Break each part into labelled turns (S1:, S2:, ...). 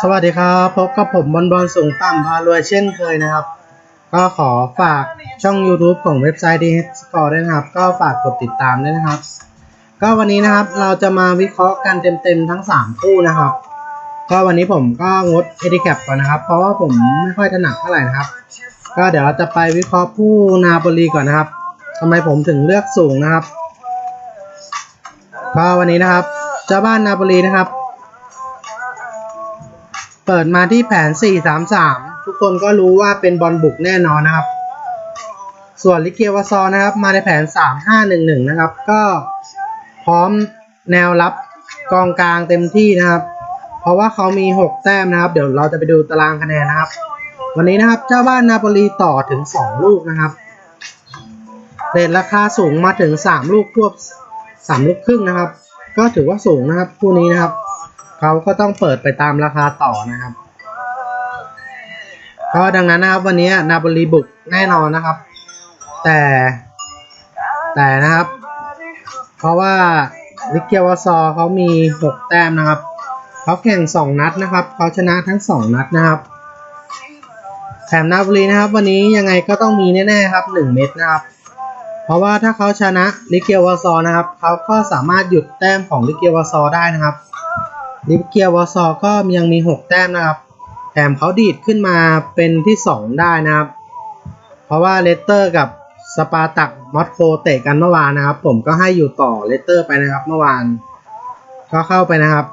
S1: สวัสดีครับพบกับผมบอลบอลสูงต่ำพารวยเช่นเคยนะครับ ก็ขอฝากช่อง YouTube ของเว็บไซต์ d h Score ด้วยนะครับ ก็ฝากกดติดตามด้วยนะครับ ก็วันนี้นะครับเราจะมาวิเคราะห์กันเต็มๆทั้ง 3 คู่นะครับ ก็วันนี้ผมก็งด h อ d i c a p ก่อนนะครับ เพราะว่าผมไม่ค่อยถนัดเท่าไหร่นะครับ ก็เดี๋ยวเราจะไปวิเคราะห์ผู้นาโปลีก่อนนะครับทำไมผมถึงเลือกสูงนะครับก็วันนี้นะครับเจ้าบ้านนาโปลีนะครับ เปิดมาที่แผน 4-3-3 ทุกคนก็รู้ว่าเป็นบอลบุกแน่นอนนะครับ ส่วนลิเกวาซอนะครับ มาในแผน 3-5-1-1 นะครับ ก็พร้อมแนวรับกองกลางเต็มที่นะครับ เพราะว่าเขามี 6 แต้มนะครับ เดี๋ยวเราจะไปดูตารางคะแนนนะครับ วันนี้นะครับเจ้าบ้านนาโปลีต่อถึง 2 ลูกนะครับเรทราคาสูงมาถึง 3 ลูกควบ3ลูกครึ่งนะครับ ก็ถือว่าสูงนะครับคู่นี้นะครับ เขาก็ต้องเปิดไปตามราคาต่อนะครับก็ดังนั้นนะครับวันนี้นาโปลีบุกแน่นอนนะครับ แต่แต่นะครับ เพราะว่าลิเกียวซอเขามี 6 แต้มนะครับเขาแข่ง 2 นัดนะครับเขาชนะทั้ง 2 นัดนะครับแถมนาโปลีนะครับ วันนี้ยังไงก็ต้องมีแน่ๆครับ 1 เม็ดนะครับ เพราะว่าถ้าเขาชนะลิเกียวซอนะครับเขาก็สามารถหยุดแต้มของลิเกียวซอได้นะครับ ลิเกียวาซอก็ยังมี 6 แต้มนะครับ แถมเขาดีดขึ้นมาเป็นที่ 2 ได้นะครับ เพราะว่าเลสเตอร์กับสปาตักมอสโคเตะกันเมื่อวานนะครับ ผมก็ให้อยู่ต่อเลสเตอร์ไปนะครับเมื่อวาน ก็เข้าไปนะครับ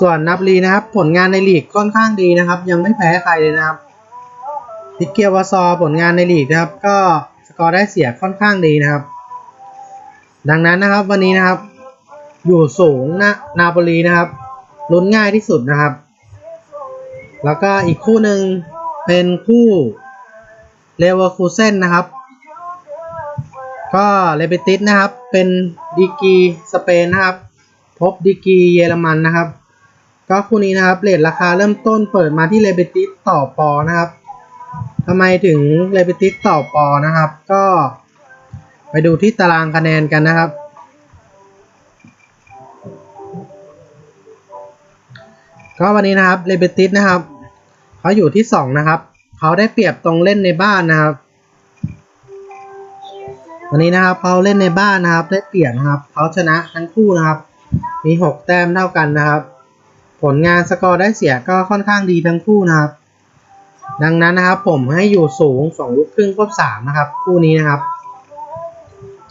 S1: ส่วนนับลีนะครับ ผลงานในลีกค่อนข้างดีนะครับ ยังไม่แพ้ใครเลยนะครับลิเกียวาซอผลงานในลีกนะครับ ก็สกอร์ได้เสียค่อนข้างดีนะครับ ดังนั้นนะครับวันนี้นะครับ อยู่สูงนะนาโปลีนะครับ ลุ้นง่ายที่สุดนะครับ แล้วก็อีกคู่หนึ่งเป็นคู่เลเวอร์คูเซนนะครับ ก็เลเบติสนะครับ เป็นดีกีสเปนนะครับ พบดีกีเยอรมันนะครับ ก็คู่นี้นะครับเรทราคาเริ่มต้นเปิดมาที่เลเบติสต่อปอนะครับทำไมถึงเลเบติสต่อปอนะครับ ก็ไปดูที่ตารางคะแนนกันนะครับ ก็วันนี้นะครับเลเบติสนะครับเขาอยู่ที่สองนะครับเขาได้เปรียบตรงเล่นในบ้านนะครับ วันนี้นะครับเขาเล่นในบ้านนะครับ ได้เปรียบนะครับเขาชนะทั้งคู่นะครับ มีหกแต้มเท่ากันนะครับ ผลงานสกอร์ได้เสียก็ค่อนข้างดีทั้งคู่นะครับ ดังนั้นนะครับผมให้อยู่สูงสองลูกครึ่งควบสามนะครับ คู่นี้นะครับ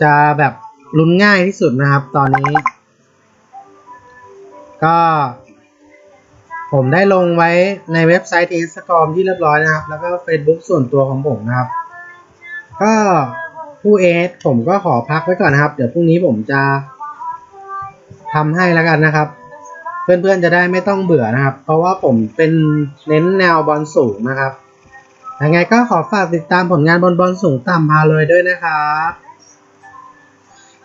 S1: จะแบบลุ้นง่ายที่สุดนะครับ ตอนนี้ ก็ ผมได้ลงไว้ในเว็บไซต์ทีสกอมที่เรียบร้อยนะครับ แล้วก็ Facebook ส่วนตัวของผมนะครับ ก็ผู้เอสผมก็ขอพักไว้ก่อนนะครับ เดี๋ยวพรุ่งนี้ผมจะทำให้แล้วกันนะครับ เพื่อนๆจะได้ไม่ต้องเบื่อนะครับ เพราะว่าผมเป็นเน้นแนวบอลสูงนะครับยังไงก็ขอฝากติดตามผลงานบอลบอลสูงต่ำพาเลยด้วยนะครับ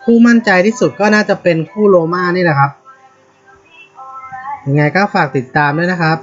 S1: คู่มั่นใจที่สุดก็น่าจะเป็นคู่โรม่านี่แหละครับ ยังไงก็ฝากติดตามด้วยนะครับ